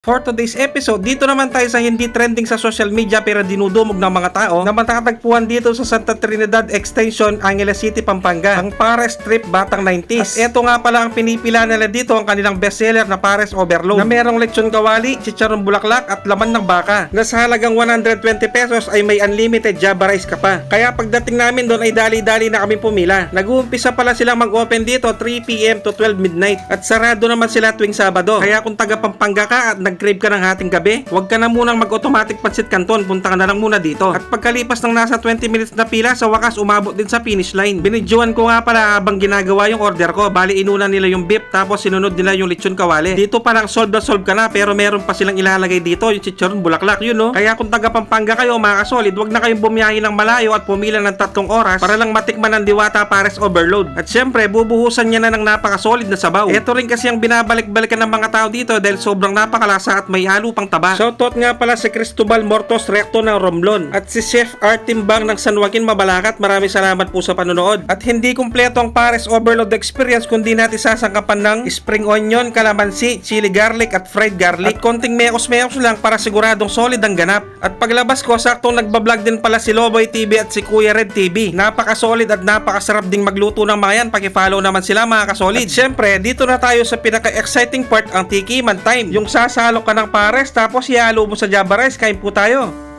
For today's episode, dito naman tayo sa hindi trending sa social media pero dinudumog ng mga tao na matatagpuan dito sa Santa Trinidad Extension, Angeles City, Pampanga, ang Pares Trip Batang 90s. At eto nga pala ang pinipila nila dito ang kanilang bestseller na Pares Overload na merong lechon kawali, chicharon bulaklak at laman ng baka na sa halagang 120 pesos ay may unlimited Java rice ka pa. Kaya pagdating namin doon ay dali-dali na kami pumila. Nag-uumpisa pala silang mag-open dito 3pm to 12 midnight at sarado naman sila tuwing Sabado. Kaya kung taga Pampanga ka at nag-crave ka ng hating gabi, huwag ka na munang mag-automatic pansit canton, punta ka na lang muna dito. At pagkalipas ng nasa 20 minutes na pila, sa wakas umabot din sa finish line. Binidyoan ko nga pala habang ginagawa yung order ko, bali inuna nila yung beef tapos sinunod nila yung lechon kawali. Dito pa lang solve na solve ka na pero meron pa silang ilalagay dito yung chicharon bulaklak yun no. Kaya kung taga Pampanga kayo mga kasolid, huwag na kayong bumiyahe ng malayo at pumila ng tatlong oras para lang matikman ng diwata pares overload. At syempre, bubuhusan niya na ng napakasolid na sabaw. Ito rin kasi ang binabalik-balikan ng mga tao dito dahil sobrang napakalasa at may halo pang taba. Shoutout nga pala si Cristobal Mortos Recto ng Romblon at si Chef Art Timbang ng San Joaquin Mabalacat. Maraming salamat po sa panonood. At hindi kumpleto ang pares overload experience kundi natin sasangkapan ng spring onion, calamansi, chili garlic at fried garlic. At konting mekos-mekos lang para siguradong solid ang ganap. At paglabas ko, saktong nagbablog din pala si Loboy TV at si Kuya Red TV. Napaka-solid at napakasarap ding magluto ng mga yan. Paki-follow naman sila mga kasolid. At syempre, dito na tayo sa pinaka-exciting part, ang tikiman time. Yung sasalo ka ng pares tapos ihalo mo sa Java rice, kain po tayo.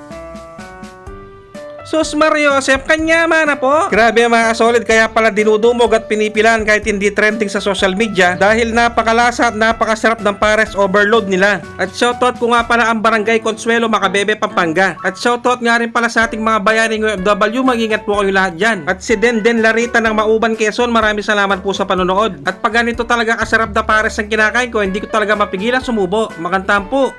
Sus Mario, Sep, kanya na po. Grabe mga solid, kaya pala dinudumog at pinipilan kahit hindi trending sa social media dahil napakalasa at napakasarap ng pares overload nila. At shoutout ko nga pala ang Barangay Consuelo Macabebe, Pampanga. At shoutout nga rin pala sa ating mga bayaning OFW, mag-ingat po kayo lahat dyan. At si Denden Larita ng Mauban, Quezon, maraming salamat po sa panonood. At pag ganito talaga kasarap na pares ang kinakain ko, hindi ko talaga mapigilan sumubo. Makantaan po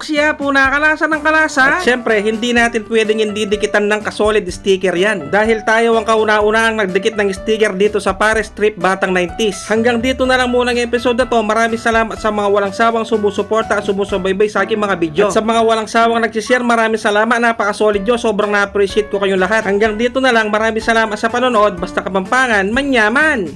taksiya po na kalasa ng kalasa. At syempre, hindi natin pwedeng hindi dikitan ng kasolid sticker yan. Dahil tayo ang kauna-una ang nagdikit ng sticker dito sa Paris Trip Batang 90s. Hanggang dito na lang muna ang episode na to. Maraming salamat sa mga walang sawang sumusuporta at sumusubaybay sa aking mga video. At sa mga walang sawang nagsishare, maraming salamat. Napaka-solid nyo. Sobrang na-appreciate ko kayong lahat. Hanggang dito na lang. Maraming salamat sa panonood. Basta kapampangan, manyaman!